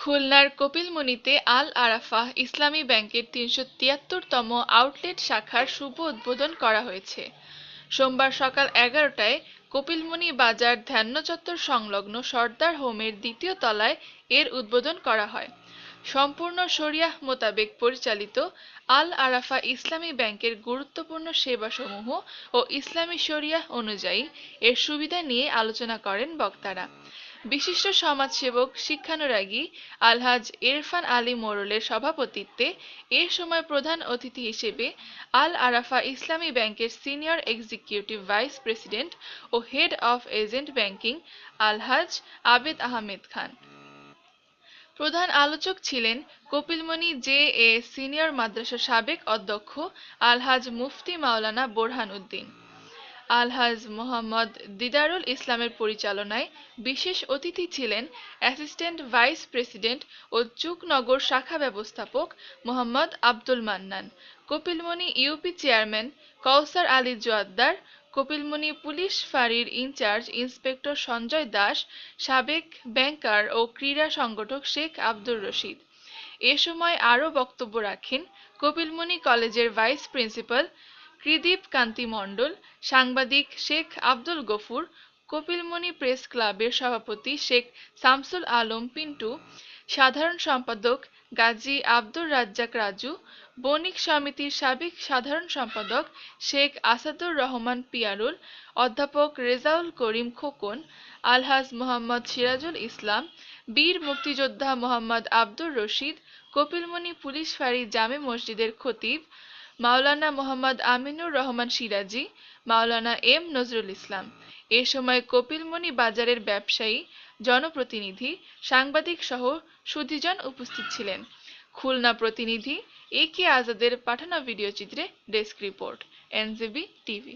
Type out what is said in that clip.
খুলনার কপিলমুনিতে আল আরাফাহ ইসলামী ব্যাংকের তিনশো তিয়াত্তরতম আউটলেট শাখার শুভ উদ্বোধন করা হয়েছে। সোমবার সকাল এগারোটায় কপিলমুনি বাজার ধ্যান্য চত্বর সংলগ্ন সর্দার হোমের দ্বিতীয় তলায় এর উদ্বোধন করা হয়। সম্পূর্ণ শরিয়াহ মোতাবেক পরিচালিত আল আরাফা ইসলামী ব্যাংকের গুরুত্বপূর্ণ সেবাসমূহ ও ইসলামী শরিয়াহ অনুযায়ী এর সুবিধা নিয়ে আলোচনা করেন বক্তারা। বিশিষ্ট সমাজসেবক শিক্ষানুরাগী আলহাজ এরফান আলী মোরলের সভাপতিত্বে এ সময় প্রধান অতিথি হিসেবে আল আরাফা ইসলামী ব্যাংকের senior executive vice president O head of agent banking Alhaj Abed Ahmed Khan. প্রধান আলোচক ছিলেন কপিলমণি জে এ সিনিয়র মাদ্রাসার সাবেক অধ্যক্ষ আলহাজ মুফতি মাওলানা বোরহান উদ্দিন। আলহাজ মোহাম্মদ দিদারুল ইসলামের পরিচালনায় বিশেষ অতিথি ছিলেন অ্যাসিস্ট্যান্ট ভাইস প্রেসিডেন্ট ও চুকনগর শাখা ব্যবস্থাপক Mohammad Abdul Mannan, Kapilmoni UP chairman Kawsar Ali Joardar, Kapilmoni police ফাঁড়ির ইনচার্জ ইন্সপেক্টর সঞ্জয় দাস, সাবেক ব্যাংকার ও ক্রীড়া সংগঠক শেখ আব্দুর রশিদ। এ সময় আরও বক্তব্য রাখেন কপিলমণি কলেজের ভাইস প্রিন্সিপাল ত্রিদীপ কান্তি মণ্ডল, সাংবাদিক শেখ আব্দুল গফুর, কপিলমণি প্রেস ক্লাবের সভাপতি শেখ শামসুল আলম পিন্টু, সাধারণ সম্পাদক গাজী আব্দুর রাজ্জাক রাজু, বণিক সমিতির সাবেক সাধারণ সম্পাদক শেখ আসাদুর রহমান পিয়ারুল, অধ্যাপক রেজাউল করিম খোকন, আলহাজ মোহাম্মদ সিরাজুল ইসলাম, বীর মুক্তিযোদ্ধা মোহাম্মদ আব্দুর রশিদ, কপিলমণি পুলিশ ফাঁড়ি জামে মসজিদের খতিব মাওলানা মোহাম্মদ আমিনুর রহমান সিরাজি, মাওলানা এম নজরুল ইসলাম। এ সময় কপিলমণি বাজারের ব্যবসায়ী, জনপ্রতিনিধি, সাংবাদিক সহ সুধিজন উপস্থিত ছিলেন। খুলনা প্রতিনিধি এ কে আজাদের পাঠানো ভিডিও চিত্রে ডেস্ক রিপোর্ট, এনজেবি টিভি।